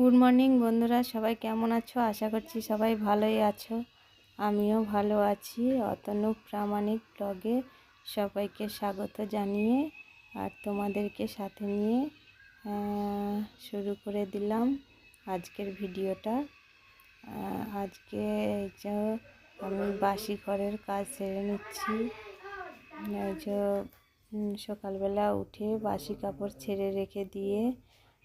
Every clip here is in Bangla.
মর্নিং বন্ধুরা। সবাই কেমন আছো? আশা করছি সবাই ভালোই আছো। আমিও ভালো আছি। অতনু প্রামাণিক ব্লগে সবাইকে স্বাগত জানিয়ে আর তোমাদেরকে সাথে নিয়ে শুরু করে দিলাম আজকের ভিডিওটা। আজকে যে আমি বাসি ঘরের কাজ সেরে নিচ্ছি। যে সকালবেলা উঠে বাসি কাপড় ছেড়ে রেখে দিয়ে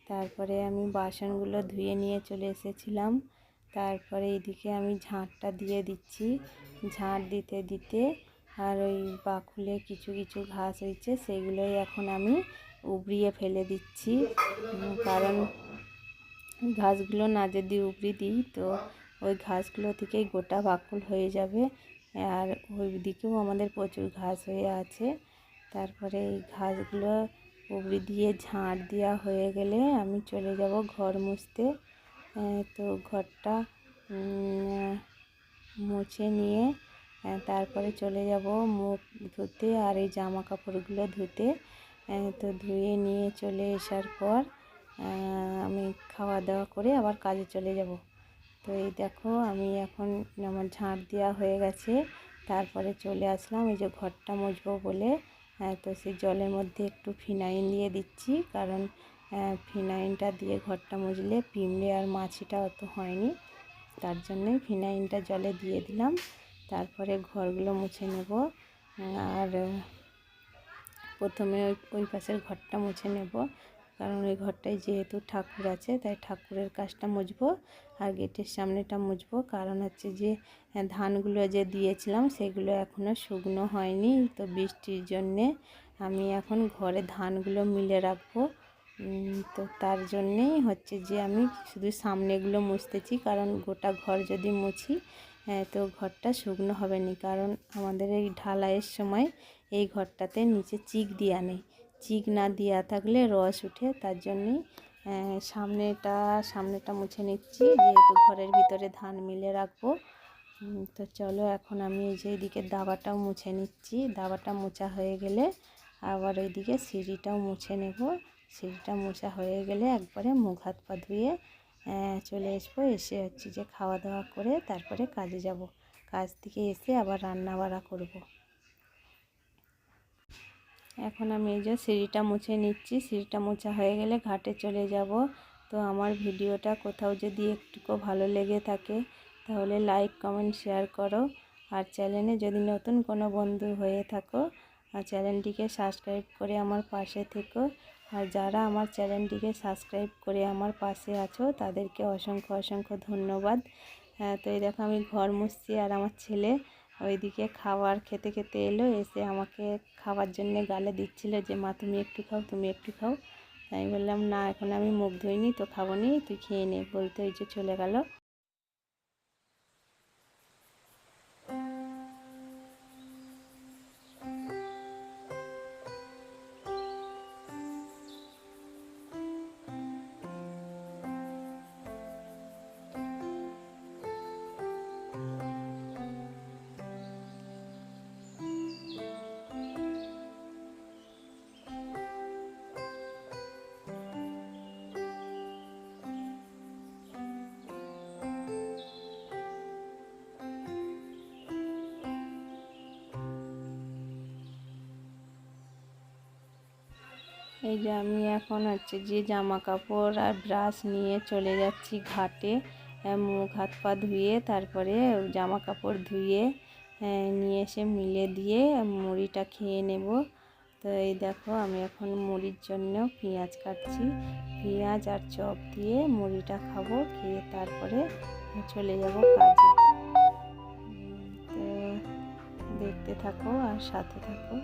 তারপরে আমি বাসনগুলো ধুয়ে নিয়ে চলে এসেছিলাম। তারপরে এদিকে আমি ঝাঁটটা দিয়ে দিচ্ছি। ঝাঁট দিতে দিতে আর ওই বাকুলে কিছু কিছু ঘাস হয়েছে, সেগুলোই এখন আমি উবড়িয়ে ফেলে দিচ্ছি। কারণ ঘাসগুলো না যদি উবড়ি দিই, তো ওই ঘাসগুলো থেকেই গোটা বাকুল হয়ে যাবে। আর ওই দিকেও আমাদের প্রচুর ঘাস হয়ে আছে। তারপরে এই ঘাসগুলো উপড়ি দিয়ে ঝাঁট দেওয়া হয়ে গেলে আমি চলে যাব ঘর মুছতে। তো ঘরটা মুছে নিয়ে তারপরে চলে যাব মুখ ধুতে আর এই জামা কাপড়গুলো ধুতে তো ধুয়ে নিয়ে চলে আসার পর আমি খাওয়া দাওয়া করে আবার কাজে চলে যাব। তো এই দেখো আমি এখন আমার ঝাঁট দেওয়া হয়ে গেছে। তারপরে চলে আসলাম এই যে ঘরটা মুছবো বলে। তো সেই জলের মধ্যে একটু ফিনাইন দিয়ে দিচ্ছি। কারণ ফিনাইনটা ফিনাইলটা দিয়ে ঘরটা মুছলে পিমড়ে আর মাছিটা অত হয়নি। তার জন্যই ফিনাইনটা জলে দিয়ে দিলাম। তারপরে ঘরগুলো মুছে নেব। আর প্রথমে ওই পাশের ঘরটা মুছে নেব। কারণ ওই ঘরটায় যেহেতু ঠাকুর আছে, তাই ঠাকুরের কাজটা মুছবো আর গেটের সামনেটা মুছবো। কারণ হচ্ছে যে ধানগুলো যে দিয়েছিলাম সেগুলো এখনও শুকনো হয়নি। তো বৃষ্টির জন্যে আমি এখন ঘরে ধানগুলো মিলে রাখব। তো তার জন্যেই হচ্ছে যে আমি শুধু সামনেগুলো মুছতেছি। কারণ গোটা ঘর যদি মুছি তো ঘরটা শুকনো হবে না। কারণ আমাদের এই ঢালাইয়ের সময় এই ঘরটাতে নিচে চিক দেওয়া নেই চিক না দেওয়া থাকলে রস উঠে, তার জন্যেই সামনেটা সামনেটা মুছে নিচ্ছি, যেহেতু ঘরের ভিতরে ধান মিলে রাখব। তো চলো এখন আমি এই যে এইদিকে দাবাটাও মুছে নিচ্ছি। দাবাটা মোছা হয়ে গেলে আবার ওইদিকে সিঁড়িটাও মুছে নেব। সিঁড়িটা মোছা হয়ে গেলে একবারে মুখ হাত পা ধুয়ে চলে আসব। এসে হচ্ছে যে খাওয়া দাওয়া করে তারপরে কাজে যাব। কাজ থেকে এসে আবার রান্না বাড়া করব। এখন আমি এই যে সিঁড়িটা মুছে নিচ্ছি। সিঁড়িটা মোছা হয়ে গেলে ঘাটে চলে যাব। তো আমার ভিডিওটা কোথাও যদি একটুকু ভালো লেগে থাকে, তাহলে লাইক, কমেন্ট, শেয়ার করো। আর চ্যানেলে যদি নতুন কোনো বন্ধু হয়ে থাকো, আর চ্যানেলটিকে সাবস্ক্রাইব করে আমার পাশে থেকো। আর যারা আমার চ্যানেলটিকে সাবস্ক্রাইব করে আমার পাশে আছো, তাদেরকে অসংখ্য অসংখ্য ধন্যবাদ। হ্যাঁ তো এই দেখো আমি ঘর মুছছি আর আমার ছেলে ওইদিকে খাবার খেতে খেতে এলো, এসে আমাকে খাবার জন্যে গালে দিচ্ছিল যে, মা, তুমি একটু খাও, তুমি একটু খাও। আমি বললাম, না, এখন আমি মুখ ধুইনি, তো খাব নি, তুই খেয়ে নে। বলতে ওই যে চলে গেল। এই যে আমি এখন হচ্ছে যে জামা কাপড় আর ব্রাশ নিয়ে চলে যাচ্ছি ঘাটে মুখ, হাত, পা ধুয়ে তারপরে জামা কাপড় ধুয়ে নিয়ে এসে মিলে দিয়ে মুড়িটা খেয়ে নেব। তো এই দেখো আমি এখন মুড়ির জন্য পেঁয়াজ কাটছি। পেঁয়াজ আর চপ দিয়ে মুড়িটা খাব, খেয়ে তারপরে চলে যাব কাজে। তো দেখতে থাকো আর সাথে থাকো।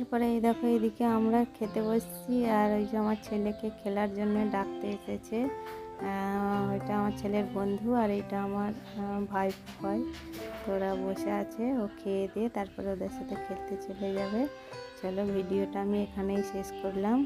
তারপরে এই দেখো, এদিকে আমরা খেতে বসছি আর ওই যে আমার ছেলেকে খেলার জন্য ডাকতে এসেছে। এটা আমার ছেলের বন্ধু আর এটা আমার ভাই ভাই। তোরা বসে আছে, ও খেয়ে দিয়ে তারপরে ওদের সাথে খেলতে চলে যাবে। চলো, ভিডিওটা আমি এখানেই শেষ করলাম।